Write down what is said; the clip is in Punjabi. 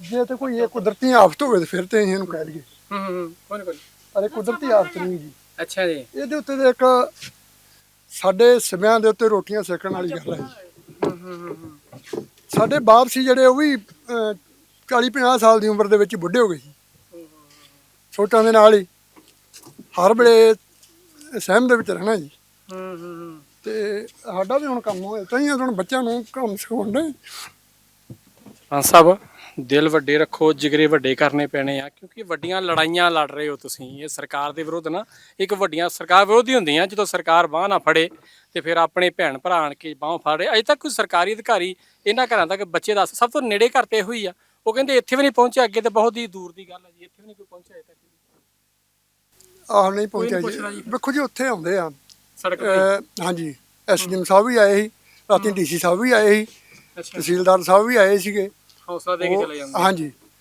ਜੇ ਤੇ ਕੋਈ ਇਹ ਕੁਦਰਤੀ ਆਫਤ ਹੋਵੇ ਤੇ ਫਿਰ ਤੇ ਅਸੀਂ ਇਹਨੂੰ ਕਹਿ ਲਈਏ। ਹੂੰ ਹੂੰ ਕੋਈ ਕੋਈ ਪਰ ਇਹ ਕੁਦਰਤੀ ਆਫਤ ਨਹੀਂ ਜੀ ਅੱਛਾ ਜੀ। ਇਹਦੇ ਉੱਤੇ ਤਾਂ ਇੱਕ ਸਾਡੇ ਸਮਿਆਂ ਦੇ ਉੱਤੇ ਰੋਟੀਆਂ ਸੇਕਣ ਵਾਲੀ ਗੱਲ ਹੈ ਜੀ। ਹੂੰ ਹੂੰ ਹੂੰ ਹੂੰ। ਸਾਡੇ ਬਾਪ ਸੀ ਜਿਹੜੇ ਉਹ ਵੀ 40 50 ਸਾਲ ਦੀ ਉਮਰ ਦੇ ਵਿੱਚ ਬੁੱਢੇ ਹੋ ਗਏ ਸੀ। ਛੋਟਾਂ ਦੇ ਨਾਲ ਹੀ। ਹਰ ਵੇਲੇ ਸਹਿਮ ਦੇ ਵਿੱਚ ਰਹਿਣਾ ਜੀ। ਹੂੰ ਹੂੰ ਹੂੰ। ਤੇ ਸਾਡਾ ਵੀ ਹੁਣ ਕੰਮ ਹੋਇਆ। ਤਾਂ ਹੀ ਹੁਣ ਬੱਚਿਆਂ ਨੂੰ ਕੰਮ ਸਿਖਾਉਂਦੇ ਹਾਂ ਸਾਹਿਬ। ਦਿਲ ਵੱਡੇ ਰੱਖੋ ਜਿਗਰੇ ਵੱਡੇ ਕਰਨੇ ਪੈਣੇ ਆ ਕਿਉਂਕਿ ਵੱਡੀਆਂ ਲੜਾਈਆਂ ਲੜ ਰਹੇ ਹੋ ਤੁਸੀਂ। ਇਹ ਸਰਕਾਰ ਦੇ ਵਿਰੁੱਧ ਨਾ ਇੱਕ ਵੱਡੀਆਂ ਸਰਕਾਰ ਵਿਰੋਧੀ ਹੁੰਦੀਆਂ ਜਦੋਂ ਸਰਕਾਰ ਬਾਹ ਨਾ ਫੜੇ ਤੇ ਫਿਰ ਆਪਣੇ ਭੈਣ ਭਰਾ ਆਣ ਕੇ ਬਾਹ ਫੜੇ। ਅਜੇ ਤੱਕ ਕੋਈ ਸਰਕਾਰੀ ਅਧਿਕਾਰੀ ਇਹਨਾਂ ਘਰਾਂ ਤੱਕ ਬੱਚੇ ਦਾ ਸਭ ਤੋਂ ਨੇੜੇ ਕਰਤੇ ਹੋਈ ਆ। ਉਹ ਕਹਿੰਦੇ ਇੱਥੇ ਵੀ ਨਹੀਂ ਪਹੁੰਚਿਆ ਅੱਗੇ ਤੇ ਬਹੁਤ ਹੀ ਦੂਰ ਦੀ ਗੱਲ ਹੈ ਜੀ ਇੱਥੇ ਵੀ ਨਹੀਂ ਕੋਈ ਪਹੁੰਚਿਆ ਅਜੇ ਤੱਕ। ਆਹ ਨਹੀਂ ਪਹੁੰਚਿਆ ਜੀ। ਵੇਖੋ ਜੀ ਉੱਥੇ ਆਉਂਦੇ ਆ। ਸੜਕ ਤੇ। ਹਾਂਜੀ ਐਸਡੀਐਮ ਸਾਹਿਬ ਵੀ ਆਏ ਸੀ ਰਾਤੀ ਡੀਸੀ ਸਾਹਿਬ ਵੀ ਆਏ ਸੀ ਤਹਿਸੀਲਦਾਰ ਸਾਹਿਬ ਵੀ ਆਏ ਸੀਗੇ। ਹੌਸਲਾ ਦੇ ਕੇ ਚਲੇ ਜਾਂਦੇ ਹਾਂਜੀ।